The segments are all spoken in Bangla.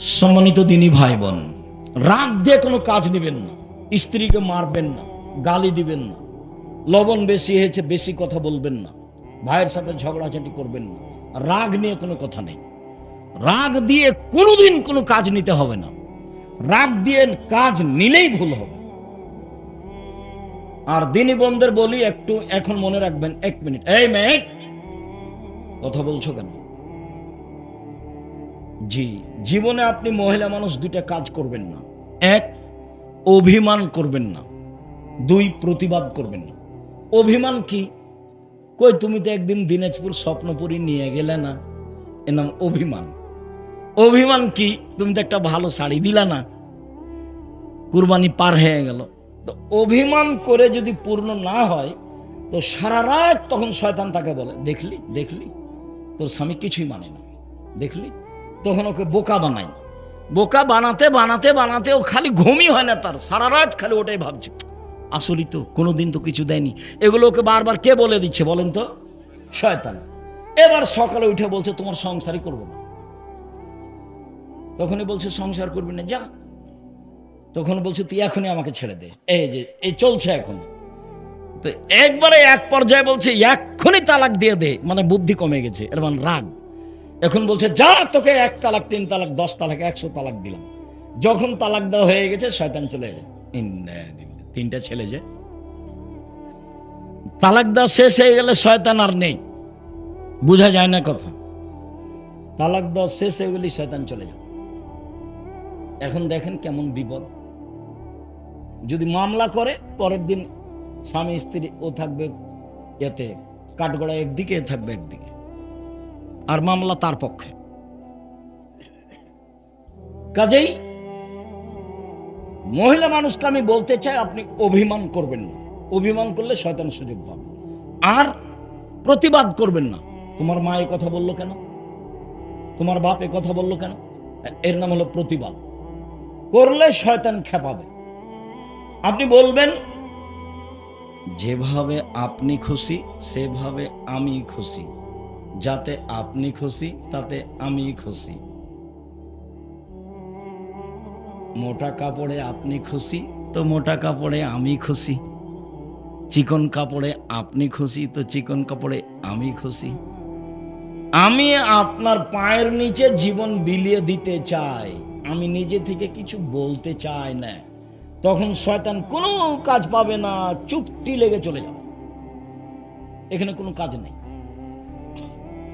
সম্মানিত দিনী ভাই বোন রাগ দিয়ে কোনো কাজ নেবেন না। স্ত্রীকে মারবেন না, গালি দিবেন না, লবণ বেশি হয়েছে বেশি কথা বলবেন না, ভাইয়ের সাথে ঝগড়াঝাটি করবেন না, রাগ নিয়ে কোনো কথা নেই। রাগ দিয়ে কোনোদিন কোনো কাজ নিতে হবে না। রাগ দিয়ে কাজ নিলেই ভুল হবে। আর দিনী বন্ধের বলি একটু এখন মনে রাখবেন, এক মিনিট। এই মেয়ে, কথা বলছো কেন? জি, জীবনে আপনি মহিলা মানুষ দুইটা কাজ করবেন না। এক, অভিমান করবেন না। দুই, প্রতিবাদ করবেন না। অভিমান কি? কই, তুমি তো একদিন দিনাজপুর স্বপ্নপুরি নিয়ে গেলে না। এর নাম অভিমান। অভিমান কি? তুমি তো একটা ভালো শাড়ি দিলা না। কুরবানি পার হয়ে গেল। তো অভিমান করে যদি পূর্ণ না হয়, তো সারা রাত তখন শয়তান তাকে বলে, দেখলি দেখলি, তোর স্বামী কিছুই মানে না। দেখলি তখন ওকে বোকা বানাই বোকা বানাতে বানাতে বানাতে ও খালি ঘুমই হয় না তার। সারা রাত খালি ওটাই ভাবছে। আসলেই তো, কোনোদিন তো কিছু দেয়নি। এগুলো ওকে বারবার কে বলে দিচ্ছে বলেন তো? শয়তান। এবার সকালে উঠে বলছে, তোমার সংসারই করব না। তখনই বলছে, সংসার করবি না, যা। তখন বলছে, তুই এখনই আমাকে ছেড়ে দে। এই যে, এই চলছে এখন। তো একবারে এক পর্যায়ে বলছে, এক্ষুনি তালাক দিয়ে দে। মানে বুদ্ধি কমে গেছে। এর মানে রাগ। এখন বলছে, যা তোকে এক তালাক, তিন তালাক, দশ তালাক, একশো তালাক দিলাম। যখন তালাক দেওয়া হয়ে গেছে, শয়তান চলে তিনটা ছেলে যে। তালাক দেওয়া শেষ হয়ে গেলে শয়তান আর নেই। বোঝা যায় না কথা। তালাক দেওয়া শেষ হয়ে গেলেই শয়তান চলে যায়। এখন দেখেন কেমন বিপদ। যদি মামলা করে, পরের দিন স্বামী স্ত্রী ও থাকবে এতে কাঠগড়া একদিকে থাকবে একদিকে। আর মামলা তার পক্ষে। কাজেই মহিলা মানুষকে আমি বলতে চাই, আপনি অভিমান করবেন না। অভিমান করলে শয়তান সুযোগ পাবে। আর প্রতিবাদ করবেন না। তোমার মা এ কথা বলল কেন? তোমার বাপ এ কথা বলল কেন? এর নাম হলো প্রতিবাদ। করলে শয়তান খেপাবে। আপনি বলবেন, যেভাবে আপনি খুশি, সেভাবে আমি খুশি। যাতে আপনি খুশি, তাতে আমি খুশি। মোটা কাপড়ে আপনি খুশি, তো মোটা কাপড়ে আমি খুশি। চিকন কাপড়ে আপনি খুশি, তো চিকন কাপড়ে আমি খুশি। আমি আপনার পায়ের নিচে জীবন বিলিয়ে দিতে চাই। আমি নিজে থেকে কিছু বলতে চাই না। তখন শয়তান কোনো কাজ পাবে না, চুপটি লেগে চলে যাবে। এখানে কোনো কাজ নেই।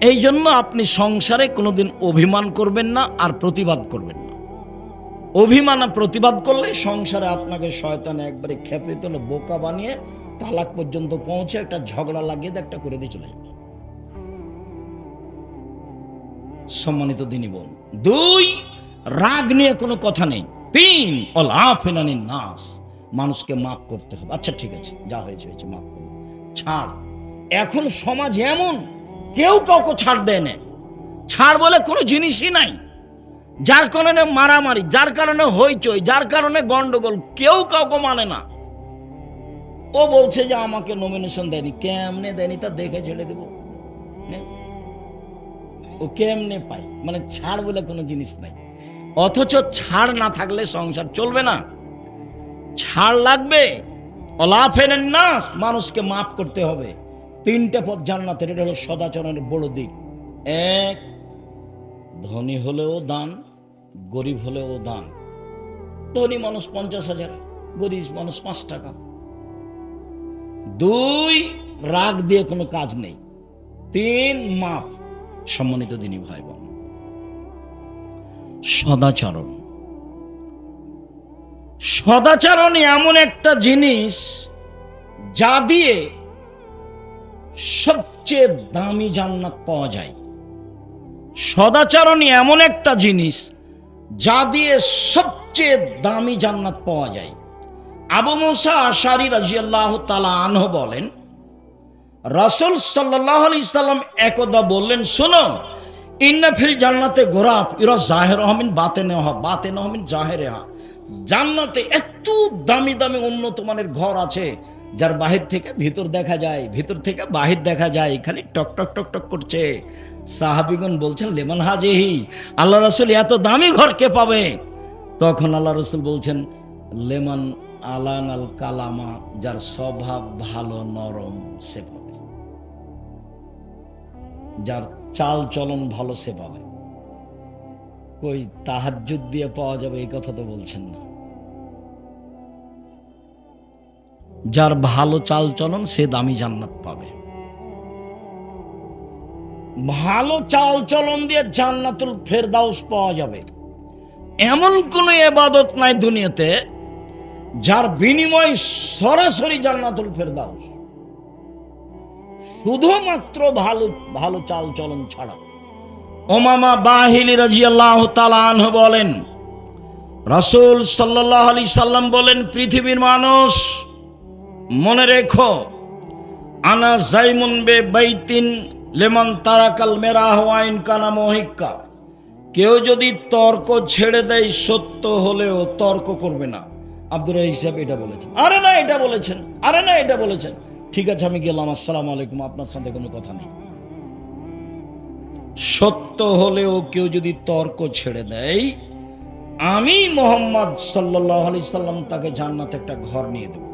এই জন্য আপনি সংসারে কোনোদিন অভিমান করবেন না আর প্রতিবাদ করবেন না। অভিমান প্রতিবাদ করলে সংসারে আপনাকে শয়তানে একবারে খেপে তোলে, বোকা বানিয়ে তালাক পর্যন্ত পৌঁছে একটা ঝগড়া লাগিয়ে একটা করে দিয়ে চলে যাবে। সম্মানিত দিনী বোন, দুই, রাগ নিয়ে কোনো কথা নেই। তিন, অল আফেনানি নাস। মানুষকে মাফ করতে হবে। আচ্ছা ঠিক আছে, যা হয়েছে হয়েছে, মাফ করো ছাড়। এখন সমাজ এমন কেউ কাউকে ছাড় দেয় না। ছাড় বলে কোনো জিনিসই নাই। যার কারণে মারামারি, যার কারণে হইচই, যার কারণে গন্ডগোল কেউ কাউকে মানে না। ও বলছে যে আমাকে নমিনেশন দেয়নি। কেমনে দেয়নি তা দেখে ছেড়ে দেবো। ও কেমনে পায়? মানে ছাড় বলে কোনো জিনিস নাই। অথচ ছাড় না থাকলে সংসার চলবে না। ছাড় লাগবে। অলাফেন নাস মানুষকে মাফ করতে হবে। তিনটে পথ জান্নাতের, এটা হলো সদাচরণের বড় দিক। এক, ধনী হলেও দান, গরিব হলেও দান। ধনী মানুষ পঞ্চাশ হাজার, গরিব মানুষ পাঁচ টাকা। দুই, রাগ দিয়ে কোনো কাজ নেই। তিন, মাপ, সম্মানিত দিনী ভাই বোন সদাচরণ। সদাচরণ এমন একটা জিনিস যা দিয়ে সবচেয়ে দামি জান্নাত পাওয়া যায়। সদাচরণ এমন একটা জিনিস যা দিয়ে সবচেয়ে দামি জান্নাত পাওয়া যায়। আবু মুসা আশারি রাজিয়াল্লাহ তালা আনহ বলেন, রাসুল সাল্লাহ আলি ইসলাম একদা বললেন, শোনো ইন্নাফিল জান্নাতে গোরাফ, ইরা জাহের আহমিন বাতে নেওয়া বাতে নহমিন জাহের হা জান্নাতে এত দামি দামি উন্নত মানের ঘর আছে যার বাহির থেকে ভিতর দেখা যায়, ভিতর থেকে বাহির দেখা যায়, খালি টক টক টক টক করছে। সাহাবিগণ বলছেন, লেমন হাজেহি? আল্লাহ রসুল এত দামি ঘর কে পাবে? তখন আল্লাহ রসুল বলছেন, লেমন আলান আল কালামা, যার স্বভাব ভালো, নরম, সে পাবে। যার চাল চলন ভালো, সে পাবে। কই, তাহাজ্জুদ দিয়ে পাওয়া যাবে, এই কথা তো বলছেন না। যার ভালো চাল চলন, সে দামি জান্নাত পাবে। ভালো চাল চলন দিয়ে জান্নাতুল ফেরদাউস পাওয়া যাবে। এমন কোন এবাদত নাই দুনিয়াতে যার বিনিময় সরাসরি জান্নাতুল ফেরদাউস। শুধুমাত্র ভালো ভালো চাল চলন ছাড়া। ওমামা বাহিলি রাজিয়াল্লাহ তালান বলেন, রাসূল সাল্লাহ আলি সাল্লাম বলেন, পৃথিবীর মানুষ মনে রেখো, আনা জাইমুন বে বাইতিন লেমন তারাকাল মেরা হওয়াইন কানা মহিক্কা। কেউ যদি তর্ক ছেড়ে দেয়, সত্য হলেও তর্ক করবে না। আব্দুর হিসাব এটা বলেছেন। আরে না, এটা বলেছেন। আরে না, এটা বলেছেন। ঠিক আছে, আমি গেলাম। আসসালামু আলাইকুম। আপনার সাথে কোনো কথা নেই। সত্য হলেও কেউ যদি তর্ক ছেড়ে দেয়, আমি মোহাম্মদ সাল্লাহ আলি সাল্লাম তাকে জান্নাত একটা ঘর নিয়ে দেব।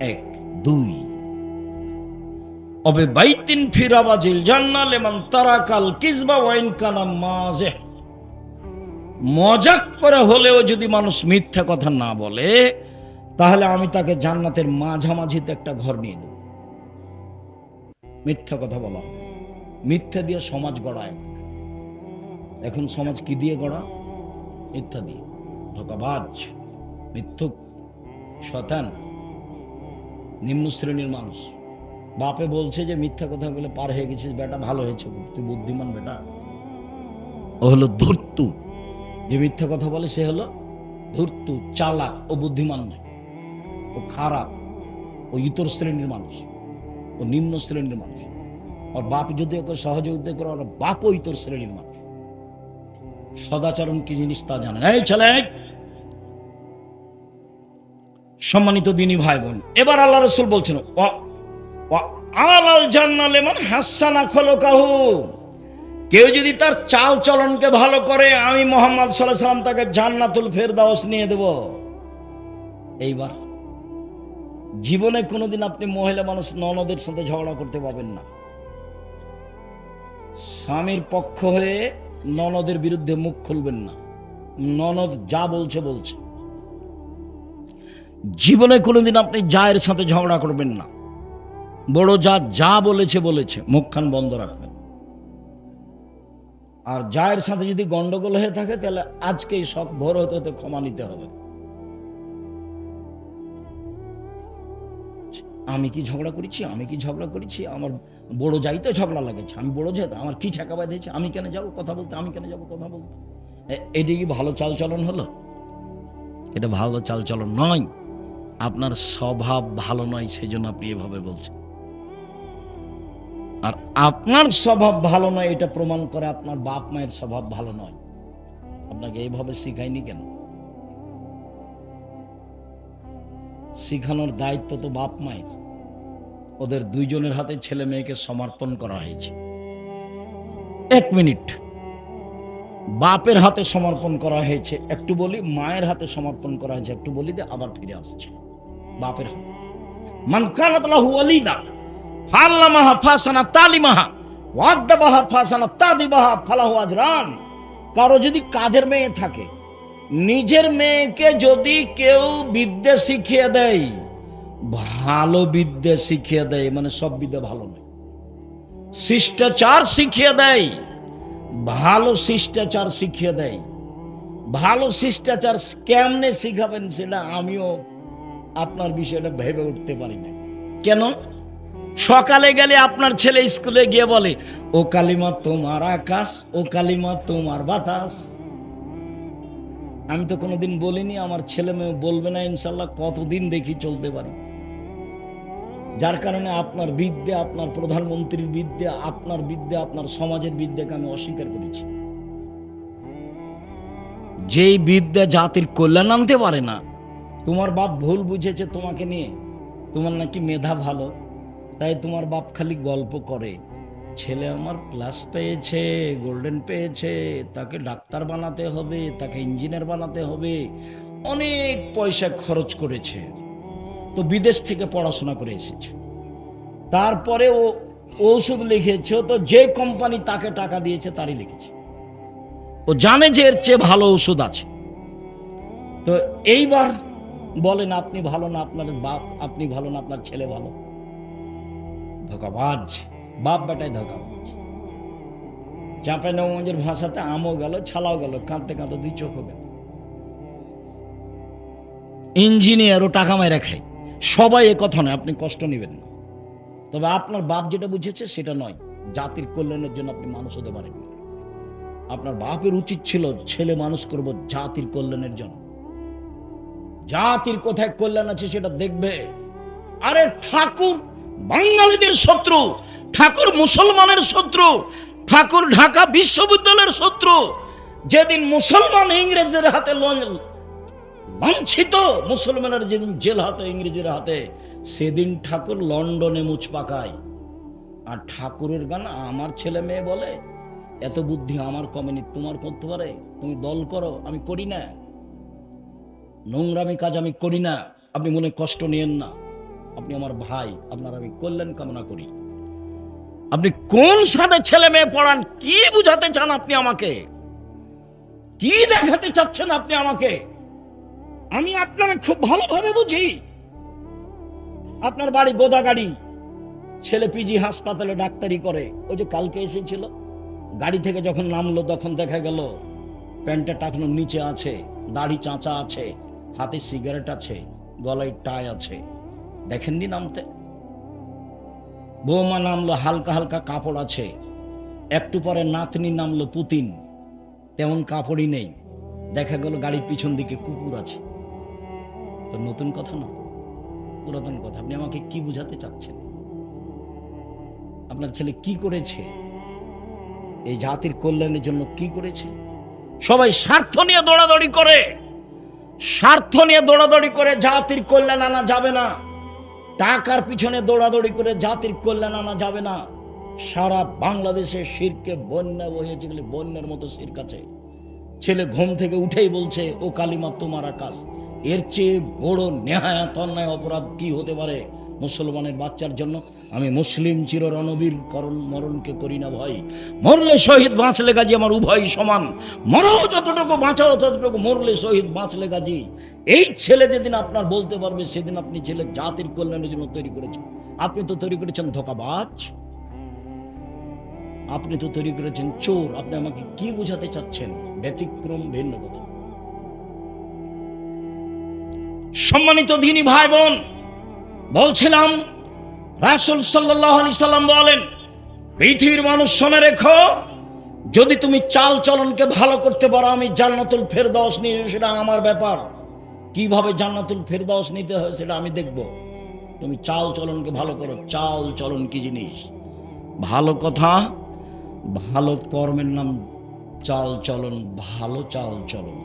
এক, দুই। অবে বাইতিন ফিরাবাজিল জান্না লেমান তারাকাল কিসবা ওয়াইন কানা মাজে মজাক করে হলেও যদি মানুষ মিথ্যা কথা না বলে, তাহলে আমি তাকে জান্নাতের মাঝামাঝিতে একটা ঘর নিয়ে দেব। মিথ্যা কথা বলা। মিথ্যা দিয়ে সমাজ গড়া এখন সমাজ কি দিয়ে গড়া? মিথ্যা দিয়ে। ধোকাবাজ, মিথ্যুক শতান নিম্ন শ্রেণির মানুষ। বাপে বলছে যে, মিথ্যা কথা বলে পার হয়ে গেছিস, বেটা, ভালো হয়েছে তুই বুদ্ধিমান বেটা। ও হলো ধূর্তু। যে মিথ্যা কথা বলে, সে হলো ধূর্তু, চালাক, ও বুদ্ধিমান নয়। ও খারাপ, ও ইতর শ্রেণির মানুষ। ও নিম্ন শ্রেণির মানুষ। ওর বাপ যদি ওকে সহযোগিতা করে, ওর বাপও ইতর শ্রেণির মানুষ। সদাচরণ কি জিনিস তা জানেন এই ছেলে! সম্মানিত দিনী ভাই বোন এবার আল্লাহ রসুল বলছেন, "ওয়া- ওয়া আলাল জান্নাল এমন হাসানা খলকাহু। কেউ যদি তার চাল চলনকে ভালো করে, আমি মোহাম্মদ সাল্লাহ সাল্লাম তাকে জান্নাতুল ফেরদাউস নিয়ে দেব। এইবার জীবনে কোনোদিন আপনি মহিলা মানুষ, ননদের সাথে ঝগড়া করতে পারবেন না। স্বামীর পক্ষ হয়ে ননদের বিরুদ্ধে মুখ খুলবেন না। ননদ যা বলছে বলছে। জীবনে কোনোদিন আপনি জায়ের সাথে ঝগড়া করবেন না। বড় যা যা বলেছে বলেছে, মুখখান বন্ধ রাখবেন। আর জায়ের সাথে যদি গন্ডগোল হয়ে থাকে, তাহলে আজকেই সব ভোর হতে হতে ক্ষমা নিতে হবে। আমি কি ঝগড়া করেছি? আমি কি ঝগড়া করেছি? আমার বড় যাইতে ঝগড়া লাগেছে। আমি বড় যাই আমার কি ঠেকা বাঁধেছে আমি কেন যাব? কথা বলতে, আমি কেন যাব? কথা বলতে। এটি কি ভালো চালচলন হলো? এটা ভালো চালচলন নয়। আপনার স্বভাব ভালো নয় সেই জন্য আপনি এভাবে বলছেন। আর আপনার স্বভাব ভালো নয়, এটা প্রমাণ করে আপনার বাপ মায়ের স্বভাব ভালো নয়। আপনাকে এইভাবে শিখায়নি কেন? শিখানোর দায়িত্ব তো বাপ মায়ের। ওদের দুইজনের হাতে ছেলে মেয়েকে সমর্পণ করা হয়েছে। এক মিনিট। বাপের হাতে সমর্পণ করা হয়েছে, একটু বলি, মায়ের হাতে সমর্পণ করা হয়েছে, একটু বলি দে আবার ফিরে আসছে। বাপের হাতে। মান কানাত লাহু ওয়ালিদা ফাল্লামাহা ফাসানা তালিমাহা, ওয়াদ্দাবাহা ফাসানা তাদিবাহা, ফালাহু আজরান। কারও যদি কাজের মেয়ে থাকে, নিজের মেয়েকে যদি কেউ বিদ্যে শিখিয়ে দেয়, ভালো বিদ্যে শিখিয়ে দেয় মানে সব বিদ্যা ভালো নয়। শিষ্টাচার শিখিয়ে দেয়, ভালো শিষ্টাচার শিখিয়ে দেয়। ভালো শিষ্টাচার কেমনে শিখাবেন সেটা আমিও আপনার বিষয়টা ভেবে উঠতে পারি না কেন? সকালে গেলে আপনার ছেলে স্কুলে গিয়ে বলে, ও কালিমা তোমার আকাশ, ও কালিমা তোমার বাতাস। আমি তো কোনোদিন বলিনি, আমার ছেলে মেয়ে বলবে না ইনশাল্লাহ কতদিন দেখি চলতে পারি। যার কারণে আপনার বিদ্যা, আপনার প্রধানমন্ত্রীর বিদ্যা, আপনার বিদ্যা, আপনার সমাজের বিদ্যাকে আমি অস্বীকার করেছি। যেই বিদ্যা জাতির কল্যাণ আনতে পারে না তোমার বাপ ভুল বুঝেছে তোমাকে নিয়ে। তোমার নাকি মেধা ভালো, তাই তোমার বাপ খালি গল্প করে। ছেলে আমার প্লাস পেয়েছে গোল্ডেন পেয়েছে, তাকে ডাক্তার বানাতে হবে, তাকে ইঞ্জিনিয়ার বানাতে হবে, অনেক পয়সা খরচ করেছে। তো বিদেশ থেকে পড়াশোনা করে এসেছে। তারপরে ও ওষুধ লিখেছে, তো যে কোম্পানি তাকে টাকা দিয়েছে তারই লিখেছে। ও জানে যে এর চেয়ে ভালো ওষুধ আছে। তো এইবার বলেন, আপনি ভালো না আপনার বাপ, আপনি ভালো না আপনার ছেলে ভালো? ধোকাবাজ, বাপ বেটায় ধোকাবাজ। চাপে নবগঞ্জের ভাষাতে আমও গেল, ছালাও গেল, কাঁদতে কাঁদতে দুই চোখও গেল ইঞ্জিনিয়ারও টাকা মেরে খায়। সবাই এ কথা নয়, আপনি কষ্ট নেবেন না। তবে আপনার বাপ যেটা বুঝেছে সেটা নয়, জাতির কল্যাণের জন্য আপনি মানুষ হতে পারেন আপনার বাপের উচিত ছিল, ছেলে মানুষ করব জাতির কল্যাণের জন্য। জাতির কোথায় কল্যাণ আছে সেটা দেখবে। আরে ঠাকুর বাঙালিদের শত্রু, ঠাকুর মুসলমানের শত্রু, ঠাকুর ঢাকা বিশ্ববিদ্যালয়ের শত্রু। যেদিন মুসলমান ইংরেজদের হাতে লাঞ্ছিত মুসলমানের যেদিন জেল হাতে ইংরেজের হাতে, সেদিন ঠাকুর লন্ডনে মুচ পাকায়। আর ঠাকুরের গান আমার ছেলে মেয়ে বলে, এত বুদ্ধি আমার কমেনি, তোমার করতে পারে? তুমি দল করো, আমি করি না। নোংরামি কাজ আমি করি না। আপনি মনে কষ্ট নিয়েন না। আপনি আমার ভাই, আপনার আমি কল্যাণ কামনা করি। আপনি কোন সাথে ছেলে মেয়ে পড়ান, কি বুঝাতে চান আপনি আমাকে? কি দেখাতে চাচ্ছেন আপনি আমাকে? আমি আপনাকে খুব ভালোভাবে বুঝি। আপনার বাড়ি গোদা গাড়ি ছেলে পিজি হাসপাতালে ডাক্তারি করে। ওই যে কালকে এসেছিল। গাড়ি থেকে যখন নামলো, তখন দেখা গেল, প্যান্টটা টাকানোর নিচে আছে, দাড়ি চাঁচা আছে। হাতে সিগারেট আছে, গলায় টাই আছে। দেখেননি নামতে? বৌমা নামলো, হালকা হালকা কাপড় আছে। একটু পরে নাতনি নামলো, পুতিন। তেমন কাপড়ই নেই। দেখা গেল গাড়ির পিছন দিকে কুকুর আছে। তো নতুন কথা না? পুরাতন কথা। আপনি আমাকে কি বুঝাতে চাচ্ছেন? আপনার ছেলে কি করেছে? এই জাতির কল্যাণের জন্য কি করেছে? সবাই স্বার্থ নিয়ে দৌড়াদৌড়ি করে। স্বার্থ নিয়ে দৌড়াদৌড়ি করে জাতির কল্যাণ আনা যাবে না। টাকার পিছনে দৌড়াদৌড়ি করে জাতির কল্যাণ আনা যাবে না। সারা বাংলাদেশে শিরকে বন্যা বহিয়েছে গেলে বন্যার মতো শির কাছে। ছেলে ঘুম থেকে উঠেই বলছে, ও কালিমা, তোমার আকাশ। এর চেয়ে বড় নেহায়াত অন্যায় অপরাধ কি হতে পারে মুসলমানের বাচ্চার জন্য? আমি মুসলিম চির রণবীর করণ মরণকে করি না ভয়। মরলে শহীদ বাঁচলে গাজী আমার উভয় সমান। মরাও যতটুকু, বাঁচাও ততটুকু, মরলে শহীদ বাঁচলে গাজী। এই ছেলে যেদিন আপনার বলতে পারবে, সেদিন আপনি ছেলে জাতির কল্যাণের জন্য তৈরি করেছেন। আপনি তো তৈরি করেছেন ধোকাবাজ। আপনি তো তৈরি করেছেন চোর। আপনি আমাকে কি বোঝাতে চাচ্ছেন? ব্যতিক্রম, ভিন্ন কথা। সম্মানিত দিনী ভাই বোন, বলছিলাম রাসুল সাল্লাহ আলি সাল্লাম বলেন, পৃথিবীর মানুষ শুনে রেখো, যদি তুমি চাল চলনকে ভালো করতে পারো, আমি জান্নাতুল ফেরদাউস নিয়ে সেটা আমার ব্যাপার। কীভাবে জান্নাতুল ফেরদাউস নিতে হয় সেটা আমি দেখব। তুমি চাল চলনকে ভালো করো, চাল চলন কি জিনিস? ভালো কথা, ভালো কর্মের নাম চাল চলন, ভালো চাল চলন।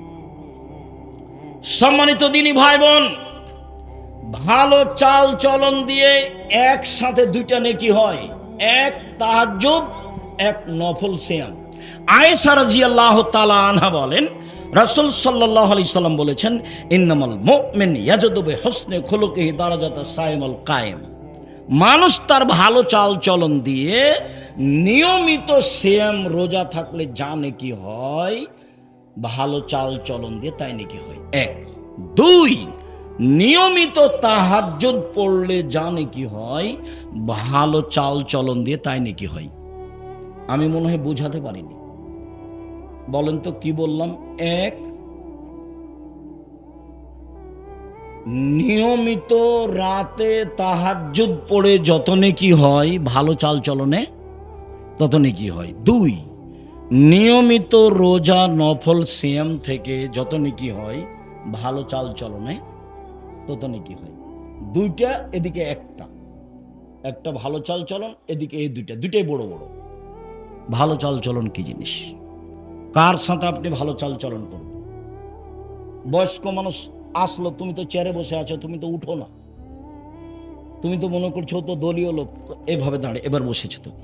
সম্মানিত দিনী ভাই বোন ভালো চাল চলন দিয়ে একসাথে দুইটা নেকি হয়। এক তাহাজ্জুদ, এক নফল সিয়াম। আয়েশা রাদিয়াল্লাহু তাআলা আনহা বলেন, রাসূল সাল্লাল্লাহু আলাইহি সাল্লাম বলেছেন, ইন্নামাল মুমিন ইয়াজদু বিহুসনি খুলুকিহি দারাজাত সাইমুল কায়েম। মানুষ তার ভালো চাল চলন দিয়ে নিয়মিত সিয়াম রোজা থাকলে যা নেকি হয়, ভালো চাল চলন দিয়ে তাই নাকি হয়। এক। দুই নিয়মিত তাহাজ্জুদ পড়লে যা নাকি হয়, ভালো চাল চলন দিয়ে তাই নাকি হয়। আমি মনে হয় বোঝাতে পারিনি। বলেন তো কি বললাম? এক, নিয়মিত রাতে তাহাজ্জুদ পড়ে যত নেকি হয়, ভালো চাল চলনে তত নেকি হয়। দুই, নিয়মিত রোজা নফল সিয়াম থেকে যত নেকি হয়, ভালো চাল চলনে তত নেকি হয়। দুইটা, এদিকে একটা। একটা ভালো চাল চলন এদিকে এই দুইটা। দুইটাই বড় বড়। ভালো চাল চলন কি জিনিস? কার সাথে আপনি ভালো চাল চলন করবেন? বয়স্ক মানুষ আসলো, তুমি তো চেয়ারে বসে আছো, তুমি তো উঠো না। তুমি তো মনে করছ তো দলীয় লোক এভাবে দাঁড়িয়ে এবার বসেছো তুমি।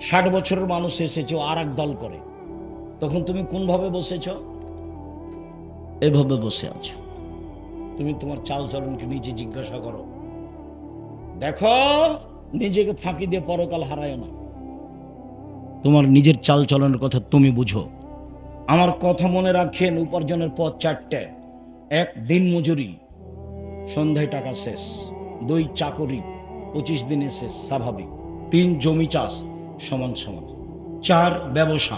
ষাট বছরের মানুষ এসেছে আর এক দল করে। তখন তুমি কোনভাবে বসেছ? এভাবে বসে আছো। তুমি তোমার চাল চলনকে নিজে জিজ্ঞাসা করো। দেখো, নিজেকে ফাঁকি দিয়ে পরকাল হারায় না। তোমার নিজের চাল চলনের কথা তুমি বুঝো। আমার কথা মনে রাখেন, উপার্জনের পথ চারটে। এক, দিন মজুরি। সন্ধ্যায় টাকা শেষ। দুই, চাকরি। পঁচিশ দিনে শেষ, স্বাভাবিক। তিন, জমি চাষ। সমান সমান। চার, ব্যবসা।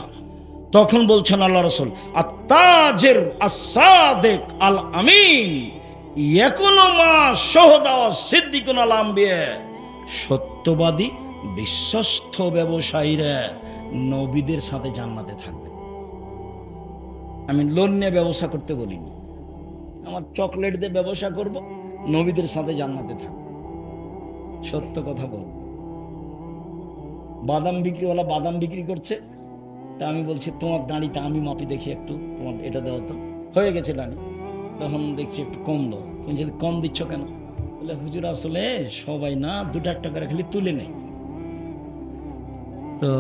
তখন বলছেন আল্লাহ রসুল আত্মাজের আসাদেক আল আমিন এখনও মা সহদা সিদ্দিকুন আল আম্বিয়া সত্যবাদী বিশ্বস্ত ব্যবসায়ীরা নবীদের সাথে জান্নাতে থাকবে। আমি লোন নিয়ে ব্যবসা করতে বলিনি। আমার চকলেট দিয়ে ব্যবসা করব, নবীদের সাথে জান্নাতে থাকব। সত্য কথা বল। বাদাম বিক্রিওয়ালা বাদাম বিক্রি করছে তা আমি বলছি, তোমার দাঁড়িতে আমি মাপি দেখি একটু, তোমার এটা দেওয়া তো। হয়ে গেছে ডানি। তখন দেখছি একটু কমলো তুমি যদি কম দিচ্ছ কেন? বলে, হুজুর, আসলে সবাই না, দুটো একটা করে খালি তুলে নেয়। তো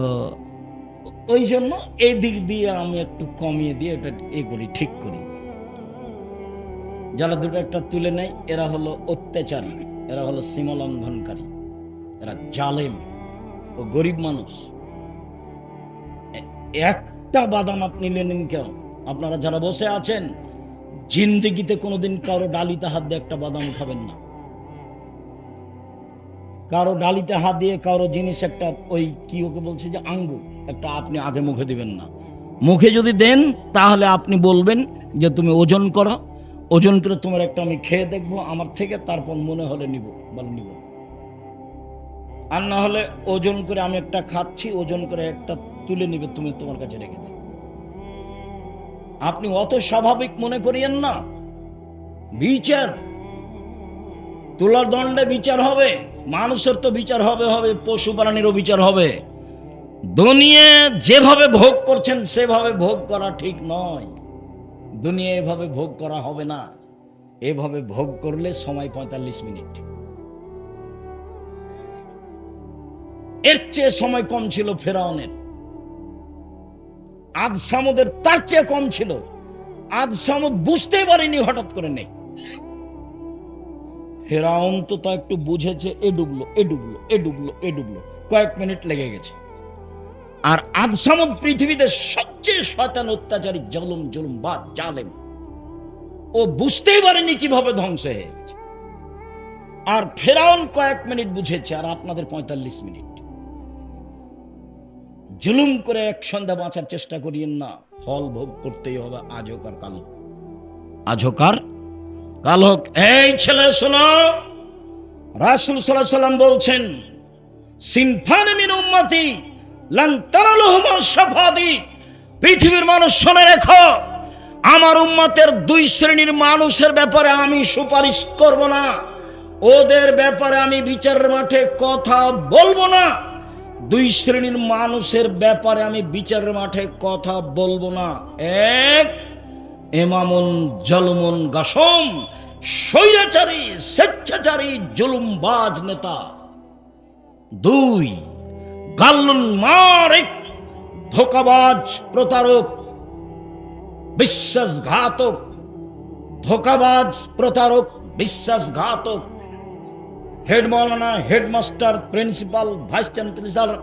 ওই জন্য এই দিক দিয়ে আমি একটু কমিয়ে দিয়ে ওটা এ করি, ঠিক করি। যারা দুটো একটা তুলে নেয়, এরা হলো অত্যাচারী, এরা হলো সীমালঙ্ঘনকারী, এরা জালেম ও গরিব মানুষ। একটা বাদাম আপনি নিলেন কেন? আপনারা যারা বসে আছেন, জিন্দিগিতে কোনোদিন কারও ডালিতে হাত দিয়ে একটা বাদাম উঠাবেন না। কারও ডালিতে হাত দিয়ে কারও জিনিস একটা ওই কি ওকে বলছে যে আঙ্গুর, একটা আপনি আগে মুখে দিবেন না। মুখে যদি দেন, তাহলে আপনি বলবেন যে তুমি ওজন করো। ওজন করে তোমার একটা আমি খেয়ে দেখব, আমার থেকে তারপর মনে হলে নিব, বলে নিব। আর না হলে ওজন করে আমি একটা খাচ্ছি, ওজন করে একটা তুলে নিবে, তুমি তোমার কাছে রেখে দেবে আপনি অত স্বাভাবিক মনে করিয়েন না। বিচার, তোলার দণ্ডে বিচার হবে, মানুষের তো বিচার হবে হবে, পশু প্রাণীরও বিচার হবে। দুনিয়া যেভাবে ভোগ করছেন, সেভাবে ভোগ করা ঠিক নয়। দুনিয়া এভাবে ভোগ করা হবে না। এভাবে ভোগ করলে সময় পঁয়তাল্লিশ মিনিট। এর চেয়ে সময় কম ছিল ফেরাউনের। আজ সামুদের তার চেয়ে কম ছিল। আজ সামুদ বুঝতেই পারেনি হঠাৎ করে নেই। ফেরাউন তো তা একটু বুঝেছে, এ ডুবলো এ ডুবলো এ ডুবলো এ ডুবলো। কয়েক মিনিট লেগে গেছে। আর আজ সামুদ পৃথিবীতে সবচেয়ে শয়তান অত্যাচারী, জলম জলম বা জালেম। ও বুঝতেই পারেনি কীভাবে ধ্বংস হয়ে গেছে। আর ফেরাউন কয়েক মিনিট বুঝেছে, আর আপনাদের পঁয়তাল্লিশ মিনিট। জুলুম করে এক সন্ধ্যা বাঁচার চেষ্টা করিয়েন না। ফল ভোগ করতেই হবে, আজ হোক আর কাল হোক। কাল হোক। এই ছেলে, শোনো, রাসুল সাল্লাহ সাল্লাম বলছেন, সিনফান মিন উম্মতি লান তারালুহুমা শাফাদি। পৃথিবীর মানুষ শুনে রেখো, আমার উম্মতের দুই শ্রেণির মানুষের ব্যাপারে আমি সুপারিশ করব না। ওদের ব্যাপারে আমি বিচারের মাঠে কথা বলব না। দুই শ্রেণির মানুষের ব্যাপারে আমি বিচারের মাঠে কথা বলব না। এক, এমামুন জলমুন গাসম, স্বৈরাচারী, স্বেচ্ছাচারী, জুলুমবাজ নেতা। দুই, গাল্লুন মারেক, ধোকাবাজ প্রতারক, বিশ্বাসঘাতক, ধোকাবাজ প্রতারক, বিশ্বাসঘাতক। হেড মৌলানা হেডমাস্টার প্রিন্সিপাল, ভাইস চ্যান্সেলর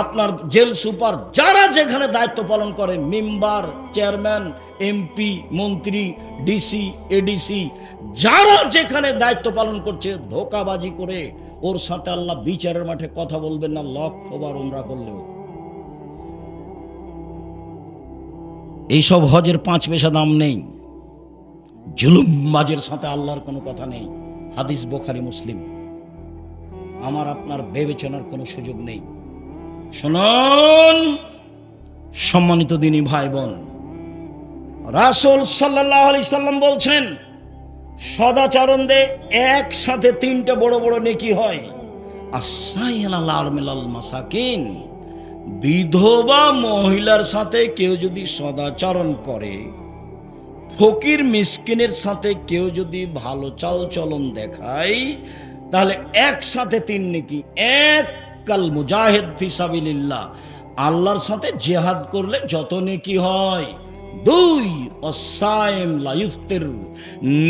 আপনার জেল সুপার, যারা যেখানে দায়িত্ব পালন করে, মেম্বার, চেয়ারম্যান, এমপি, মন্ত্রী, ডিসি, এডিসি, যারা যেখানে দায়িত্ব পালন করছে, ধোকাবাজি করে, ওর সাথে আল্লাহ বিচারের মাঠে কথা বলবেন না লক্ষবার উমরা করলেও। এইসব হজের পাঁচ পয়সা দাম নেই। জুলুম বাজের সাথে আল্লাহর কোনো কথা নেই। হাদিস বোখারি, মুসলিম। আমার আপনার বিবেচনার কোনো সুযোগ নেই। শুনুন, সম্মানিত দিনী ভাই বোন রাসুল সাল্লাহ আলি সাল্লাম বলছেন, সদাচরণ দে, একসাথে তিনটে বড় বড় নেকি হয়। মাসাকিন, বিধবা মহিলার সাথে কেউ যদি সদাচরণ করে, ফকির মিসকিনের সাথে কেউ যদি ভালো চাল চলন দেখায় তাহলে একসাথে তিন নাকি? এক কাল মুজাহিদ ফিসাবিল্লাহ আল্লাহর সাথে জেহাদ করলে যত নেকি হয়, দুই অসায়েম লাইফতের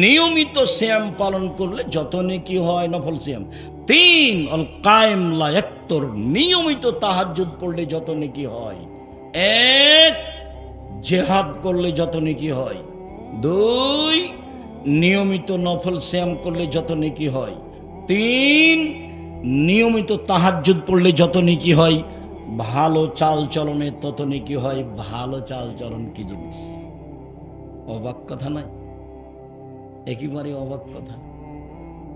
নিয়মিত শ্যাম পালন করলে যত নেকি হয়, নফল শ্যাম তিন, অল কায়েম লায়াক্তর নিয়মিত তাহাজ্জুদ পড়লে যত নেকি হয়, এক, জেহাদ করলে যত নেকি হয়, দুই, নিয়মিত নফল শ্যাম করলে যত নেকি হয় তিন, নিয়মিত তাহাজ্জুদ পড়লে যত নেকি হয়, ভালো চাল চলনে তত নেকি হয়, ভালো চাল চলন কি জিনিস? অবাক কথা নাই একেবারে অবাক কথা।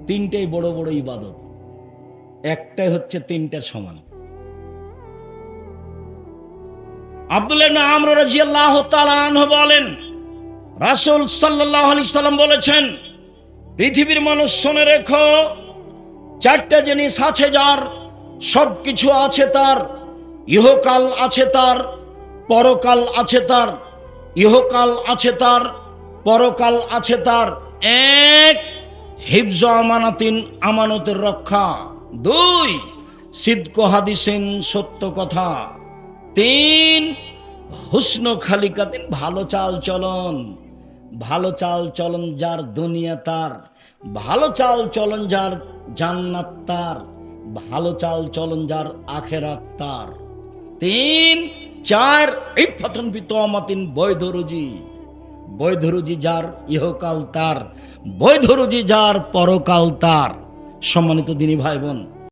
তিনটাই বড় বড় ইবাদত। একটাই হচ্ছে তিনটার সমান। আব্দুল্লাহ আমর বলেন, রাসূল সাল্লাল্লাহু আলাইহি সাল্লাম বলেছেন, পৃথিবীর মানুষ শুনে রেখো চারটা জিনিস আছে যার সব কিছু আছে তার, ইহকাল আছে তার, পরকাল আছে তার, ইহকাল আছে তার, পরকাল আছে তার। এক, হিফজ আমানাতিন আমানতের রক্ষা। দুই, সিদ্ক হাদিসেন সত্য কথা। তিন, হুসন খালিকাতিন ভালো চাল চলন। ভালো চাল চলন যার দুনিয়া তার। ভালো চাল চলন যার জান্নাত তার, ভালো চাল চলন যার আখেরাত তার। তিন, চার এই ফতন বিতমাতিন বৈধ রুজি বৈধ রুজি যার ইহকাল তার, বৈধ রুজি যার পরকাল তার। সম্মানিত দিনী ভাই বোন